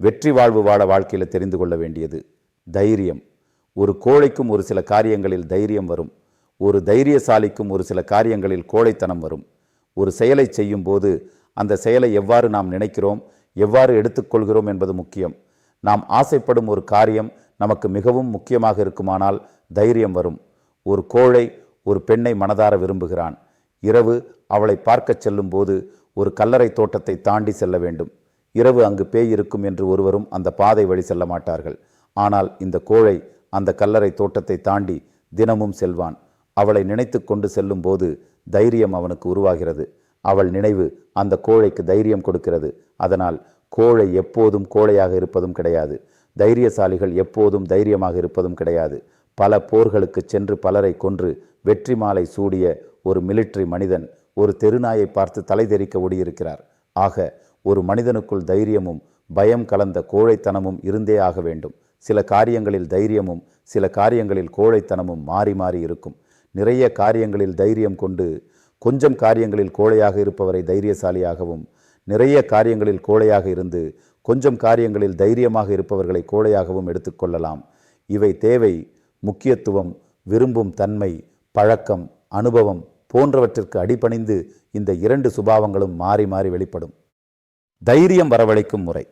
வெற்றி வாழ்வு வாழ வாழ்க்கையில் தெரிந்து கொள்ள வேண்டியது தைரியம். ஒரு கோழைக்கும் ஒரு சில காரியங்களில் தைரியம் வரும். ஒரு தைரியசாலிக்கும் ஒரு சில காரியங்களில் கோழைத்தனம் வரும். ஒரு செயலை செய்யும் போது அந்த செயலை எவ்வாறு நாம் நினைக்கிறோம் எவ்வாறு எடுத்துக்கொள்கிறோம் என்பது முக்கியம். நாம் ஆசைப்படும் ஒரு காரியம் நமக்கு மிகவும் முக்கியமாக இருக்குமானால் தைரியம் வரும். ஒரு கோழை ஒரு பெண்ணை மனதார விரும்புகிறான். இரவு அவளை பார்க்கச் செல்லும் போது ஒரு கல்லறை தோட்டத்தை தாண்டி செல்ல வேண்டும். இரவு அங்கு பேய் இருக்கும் என்று ஒருவரும் அந்த பாதை வழி செல்ல மாட்டார்கள். ஆனால் இந்த கோழை அந்த கல்லறை தோட்டத்தை தாண்டி தினமும் செல்வான். அவளை நினைத்து கொண்டு செல்லும் போது தைரியம் அவனுக்கு உருவாகிறது. அவள் நினைவு அந்த கோழைக்கு தைரியம் கொடுக்கிறது. அதனால் கோழை எப்போதும் கோழையாக இருப்பதும் கிடையாது. தைரியசாலிகள் எப்போதும் தைரியமாக இருப்பதும் கிடையாது. பல போர்களுக்கு சென்று பலரை கொன்று வெற்றி மாலை சூடிய ஒரு மிலிட்டரி மனிதன் ஒரு தெருநாயை பார்த்து தலை தெரிக்க ஓடியிருக்கிறார். ஆக ஒரு மனிதனுக்குள் தைரியமும் பயம் கலந்த கோழைத்தனமும் இருந்தே ஆக வேண்டும். சில காரியங்களில் தைரியமும் சில காரியங்களில் கோழைத்தனமும் மாறி மாறி இருக்கும். நிறைய காரியங்களில் தைரியம் கொண்டு கொஞ்சம் காரியங்களில் கோழையாக இருப்பவரை தைரியசாலியாகவும் நிறைய காரியங்களில் கோழையாக இருந்து கொஞ்சம் காரியங்களில் தைரியமாக இருப்பவர்களை கோழையாகவும் எடுத்துக்கொள்ளலாம் இவை தேவை முக்கியத்துவம் விரும்பும் தன்மை பழக்கம் அனுபவம் போன்றவற்றிற்கு அடிபணிந்து இந்த இரண்டு சுபாவங்களும் மாறி மாறி வெளிப்படும். தைரியம் வரவழைக்கும் முறை.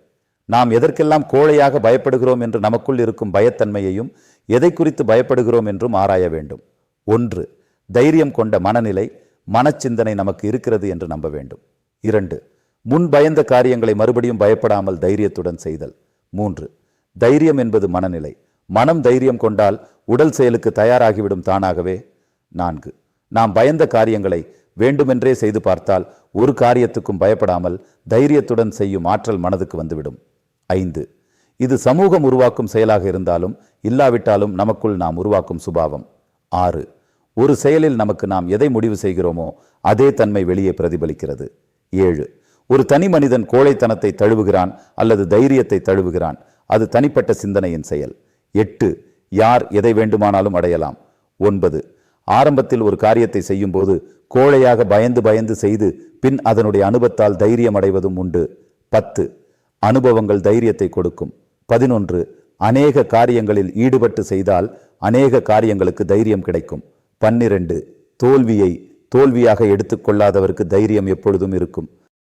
நாம் எதற்கெல்லாம் கோழையாக பயப்படுகிறோம் என்று நமக்குள் இருக்கும் பயத்தன்மையையும் எதை குறித்து பயப்படுகிறோம் என்றும் ஆராய வேண்டும். ஒன்று தைரியம் கொண்ட மனநிலை மனச்சிந்தனை நமக்கு இருக்கிறது என்று நம்ப வேண்டும். இரண்டு முன் பயந்த காரியங்களை மறுபடியும் பயப்படாமல் தைரியத்துடன் செய்தல். மூன்று தைரியம் என்பது மனநிலை. மனம் தைரியம் கொண்டால் உடல் செயலுக்கு தயாராகிவிடும் தானாகவே. நான்கு நாம் பயந்த காரியங்களை வேண்டுமென்றே செய்து பார்த்தால் ஒரு காரியத்துக்கும் பயப்படாமல் தைரியத்துடன் செய்யும் ஆற்றல் மனதுக்கு வந்துவிடும். ஐந்து. இது சமூகம் உருவாக்கும் செயலாக இருந்தாலும் இல்லாவிட்டாலும் நமக்குள் நாம் உருவாக்கும் சுபாவம். ஆறு. ஒரு செயலில் நமக்கு நாம் எதை முடிவு செய்கிறோமோ அதே தன்மை வெளியே பிரதிபலிக்கிறது. ஏழு. ஒரு தனி மனிதன் கோழைத்தனத்தை தழுவுகிறான் அல்லது தைரியத்தை தழுவுகிறான். அது தனிப்பட்ட சிந்தனையின் செயல். எட்டு. யார் எதை வேண்டுமானாலும் அடையலாம். ஒன்பது. ஆரம்பத்தில் ஒரு காரியத்தை செய்யும்போது கோழையாக பயந்து பயந்து செய்து பின் அதனுடைய அனுபவத்தால் தைரியம் அடைவதும் உண்டு. பத்து அனுபவங்கள் தைரியத்தை கொடுக்கும். பதினொன்று அநேக காரியங்களில் ஈடுபட்டு செய்தால் அநேக காரியங்களுக்கு தைரியம் கிடைக்கும். பன்னிரண்டு தோல்வியை தோல்வியாக எடுத்துக்கொள்ளாதவருக்கு தைரியம் எப்பொழுதும் இருக்கும்.